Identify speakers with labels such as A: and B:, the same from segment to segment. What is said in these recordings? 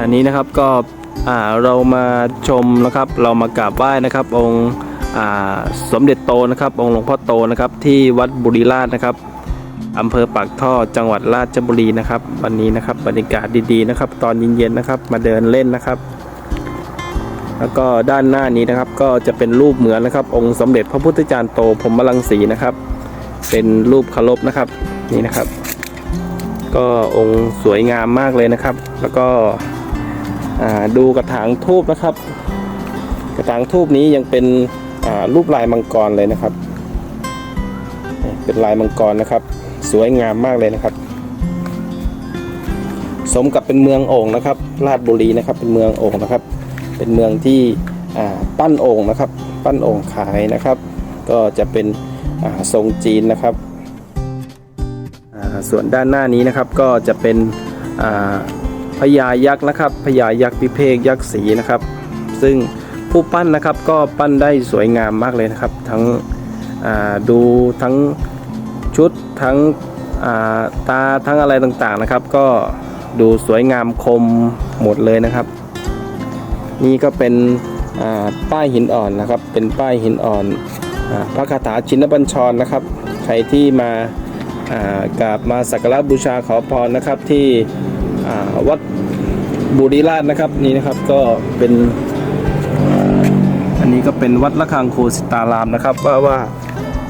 A: อันนี้นะครับก็เรามาชมนะครับเรามากราบไหว้นะครับ องค์สมเด็จโตนะครับ องค์หลวงพ่อโตนะครับ ที่วัดบุรีราชนะครับอำเภอปากท่อจังหวัดราชบุรีนะครับ วันนี้นะครับบรรยากาศดีๆนะครับ ตอนเย็นๆนะครับ มาเดินเล่นนะครับ แล้วก็ด้านหน้านี้นะครับ ก็จะเป็นรูปเหมือนนะครับ องค์สมเด็จพระพุทธจารย์โตพรมรังสีนะครับ เป็นรูปคารพนะครับนี่นะครับ ก็องค์สวยงามมากเลยนะครับ แล้วก็ ดูกระถางทูบนะครับ กระถางทูบนี้ยังเป็นรูปลายมังกรเลยนะครับ เป็นลายมังกรนะครับ สวยงามมากเลยนะครับ สมกับเป็นเมืองโอ่งนะครับ ราชบุรีนะครับ เป็นเมืองโอ่งนะครับ เป็นเมืองที่ปั้นโอ่งนะครับ ปั้นโอ่งขายนะครับ ก็จะเป็นทรงจีนนะครับ ส่วนด้านหน้านี้นะครับก็จะเป็น พญายักษ์นะครับพญายักษ์พิเภกยักษ์สีนะครับ ซึ่งผู้ปั้นนะครับก็ปั้นได้สวยงามมากเลยนะครับ ทั้งดูทั้งชุดทั้งาตาทั้งอะไรต่างๆนะครับ ก็ดูสวยงามคมหมดเลยนะครับ นี่ก็เป็นป้ายหินอ่อนนะครับ เป็นป้ายหินอ่อนอพระคาถาชินบัญชรนะครับ ใครที่มากราบมาสักการะบูชาขอพรนะครับที่ วัดบุรีราชนะครับนี่นะครับก็เป็นอันนี้ก็เป็นวัดละคังโคสิตารามนะครับว่าว่า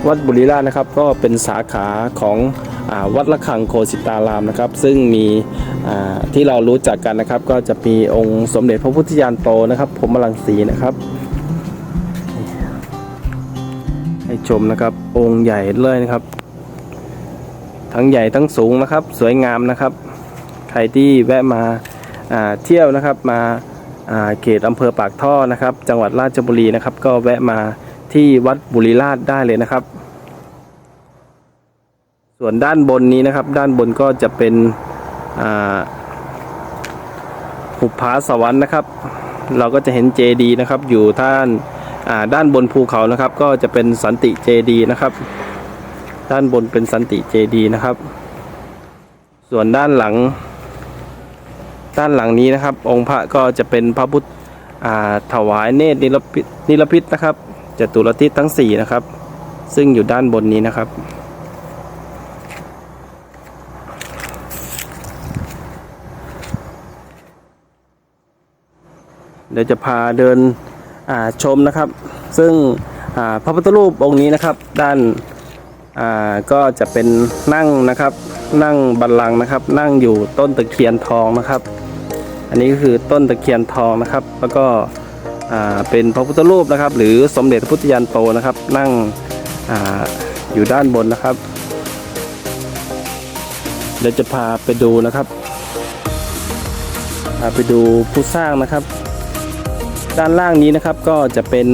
A: วัดบุรีราชนะครับก็เป็นสาขาของอวัดละคังโคสิตารามนะครับ ซึ่งมีที่เรารู้จักกันนะครับ ก็จะมีองค์สมเด็จพระพุทธญาณโตนะครับพรมรังสีนะครับ ให้ชมนะครับองค์ใหญ่เลยนะครับ ทั้งใหญ่ทั้งสูงนะครับ สวยงามนะครับ รที่แวะมาเที่ยวนะครับมาเขตอำเภอปากท่อนะครับ จังหวัดราชบุรีนะครับ ก็แวะมาที่วัดบุรีราชได้เลยนะครับ ส่วนด้านบนนี้นะครับ ด้านบนก็จะเป็นหุบผาสวรรค์นะครับ เราก็จะเห็นเจดีย์นะครับ อยู่ท่านาด้านบนภูเขานะครับ ก็จะเป็นสันติเจดีย์นะครับ ด้านบนเป็นสันติเจดีย์นะครับ ส่วนด้านหลัง ด้านหลังนี้นะครับ องค์พระก็จะเป็นพระพุทธถวายเนตรนิรพิษนิรพิษนะครับจตุรทิศทั้ง4นะครับ ซึ่งอยู่ด้านบนนี้นะครับเดี๋ยวจะพาเดินชมนะครับ ซึ่งพระพุทธรูปองค์นี้นะครับ ด้านาก็จะเป็นนั่งนะครับ นั่งบัลลังก์นะครับ นั่งอยู่ต้นตะเคียนทองนะครับ อันนี้ก็คือต้นตะเคียนทองนะครับ แล้วก็เป็นพระพุทธรูปนะครับ หรือสมเด็จพระพุทธยานโตนะครับ นั่งออยู่ด้านบนนะครับเดี๋ยวจะพาไปดูนะครับพาไปดูผู้สร้างนะครับ ด้านล่างนี้นะครับก็จะเป็น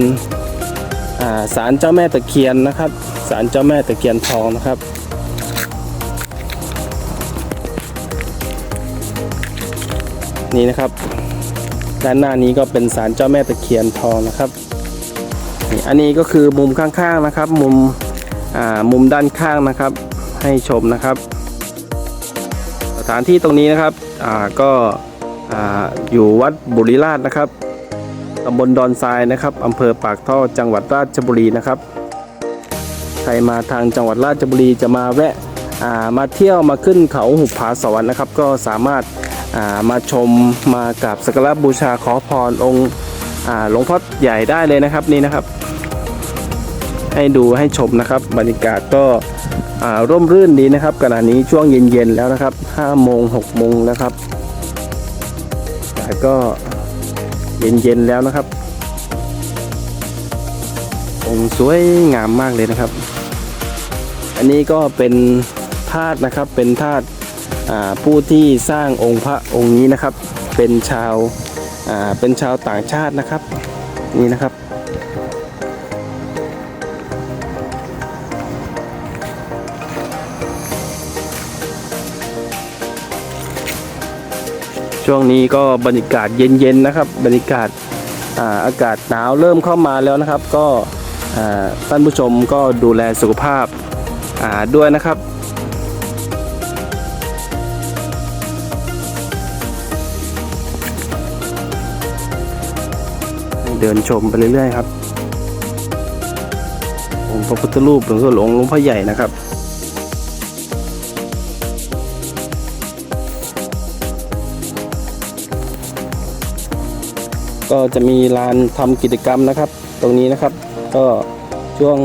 A: ศาลเจ้าแม่ตะเคียนนะครับศาลเจ้าแม่ตะเคียนทองนะครับ นี่นะครับ ด้านหน้านี้ก็เป็นศาลเจ้าแม่ตะเคียนทองนะครับ อันนี้ก็คือมุมข้างๆนะครับ มุมมุมด้านข้างนะครับ ให้ชมนะครับ สถานที่ตรงนี้นะครับก็ออยู่วัดบุรีราชนะครับตำบลดอนทรายนะครับอำเภอปากท่อจังหวัดราชบุรีนะครับ ใครมาทางจังหวัดราชบุรีจะมาแวะามาเที่ยวมาขึ้นเขาหุบผาสวรรค์นะครับ ก็สามารถ มาชมมากราบสักการะบูชาขอพรองค์หลวงพ่อใหญ่ได้เลยนะครับนี่นะครับ ให้ดูให้ชมนะครับ บรรยากาศก็ร่มรื่นดีนะครับขณะนี้ช่วงเย็นๆแล้วนะครับ5โมง6โมงนะครับแต่ก็เย็นๆแล้วนะครับ องค์สวยงามมากเลยนะครับ อันนี้ก็เป็นธาตุนะครับเป็นธาตุ ผู้ที่สร้างองค์พระองค์นี้นะครับเป็นชาวาเป็นชาวต่างชาตินะครับนี่นะครับช่วงนี้ก็บรรยากาศเย็นๆนะครับ บรรยากาศอาอากาศหนาวเริ่มเข้ามาแล้วนะครับ ก็ท่านผู้ชมก็ดูแลสุขภาพาด้วยนะครับ เดินชมไปเรื่อยๆครับองค์พระพุทธรูปหลวงพ่อหลวงหลวงพ่อใหญ่นะครับก็จะมีลานทำกิจกรรมนะครับ ตรงนี้นะครับก็ช่วง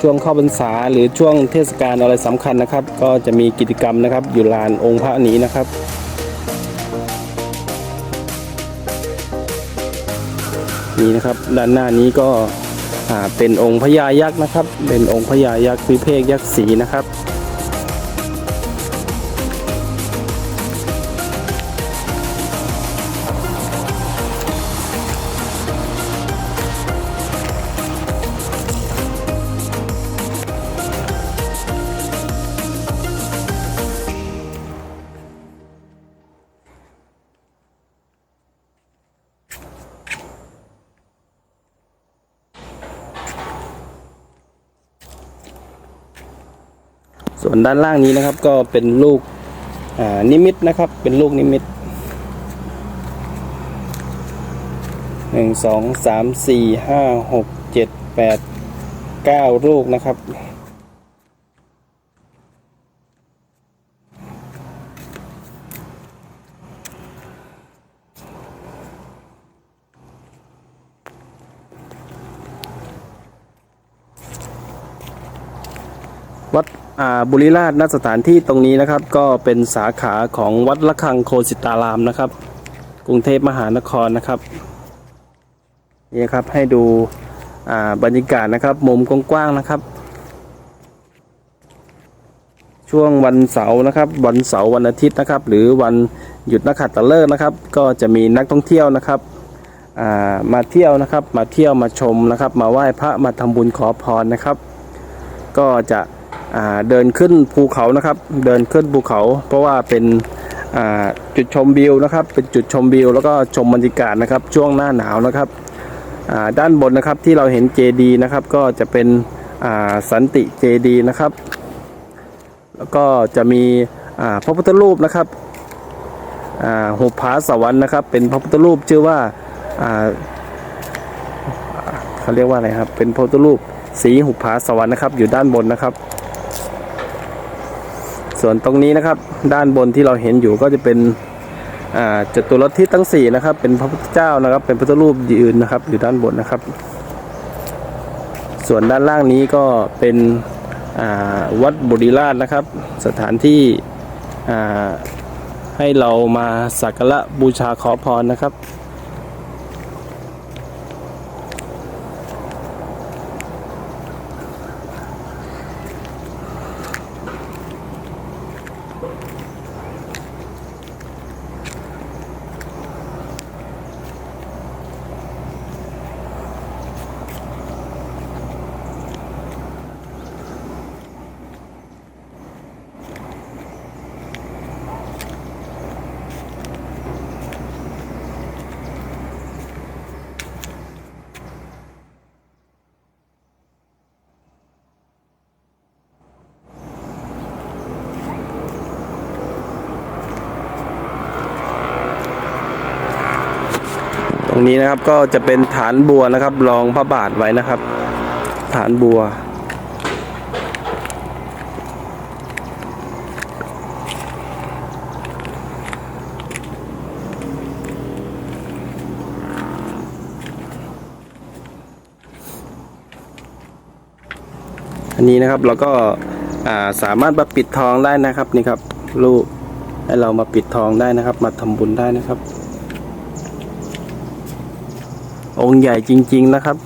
A: ช่วงเข้าพรรษาหรือช่วงเทศกาลอะไรสำคัญนะครับ ก็จะมีกิจกรรมนะครับ อยู่ลานองค์พระนี้นะครับ นี่นะครับ ด้านหน้านี้ก็เป็นองค์พญายักษ์นะครับ เป็นองค์พญายักษ์วิเภกยักษ์ศรีนะครับ ส่วนด้านล่างนี้นะครับก็เป็นลูกนิมิตนะครับ เป็นลูกนิมิตหนึ่งสองสามสี่ห้าหกเจ็ดแปดเก้าลูกนะครับ บุรีราชณสถานที่ตรงนี้นะครับ ก็เป็นสาขาของวัดละคังโคสิตารามนะครับ กรุงเทพมหานครนะครับนี่ครับให้ดูบรรยากาศนะครับ มุมกว้างๆนะครับ ช่วงวันเสาร์นะครับ วันเสาร์วันอาทิตย์นะครับ หรือวันหยุดนักขัตฤกษ์นะครับ ก็จะมีนักท่องเที่ยวนะครับามาเที่ยวนะครับ มาเที่ยวมาชมนะครับ มาไหว้พระมาทำบุญขอพรนะครับ ก็จะ เดินขึ้นภูเขานะครับ เดินขึ้นภูเขา เพราะว่าเป็นจุดชมวิวนะครับ เป็นจุดชมวิวแล้วก็ชมบรรยากาศนะครับ ช่วงหน้าหนาวนะครับด้านบนนะครับที่เราเห็นเจดีนะครับ ก็จะเป็นสันติเจดีนะครับ แล้วก็จะมีพระพุทธรูปนะครับหุบผาสวรรค์นะครับ เป็นพระพุทธรูปชื่อว่าเขาเรียกว่าอะไรครับ เป็นพระพุทธรูปสีหุบผาสวรรค์นะครับ อยู่ด้านบนนะครับ ส่วนตรงนี้นะครับ ด้านบนที่เราเห็นอยู่ก็จะเป็นจตุรทิศทั้งสี่นะครับ เป็นพระพุทธเจ้านะครับ เป็นพุทธรูปยืนนะครับ อยู่ด้านบนนะครับ ส่วนด้านล่างนี้ก็เป็นวัดบุรีราชนะครับ สถานที่ให้เรามาสักการะบูชาขอพรนะครับ รงนี้นะครับก็จะเป็นฐานบัวนะครับ รองพระบาทไว้นะครับ ฐานบัว อันนี้นะครับเราก็าสามารถมาปิดทองได้นะครับนี่ครับลูกให้เรามาปิดทองได้นะครับ มาทำบุญได้นะครับ องค์ใหญ่จริง ๆ นะครับ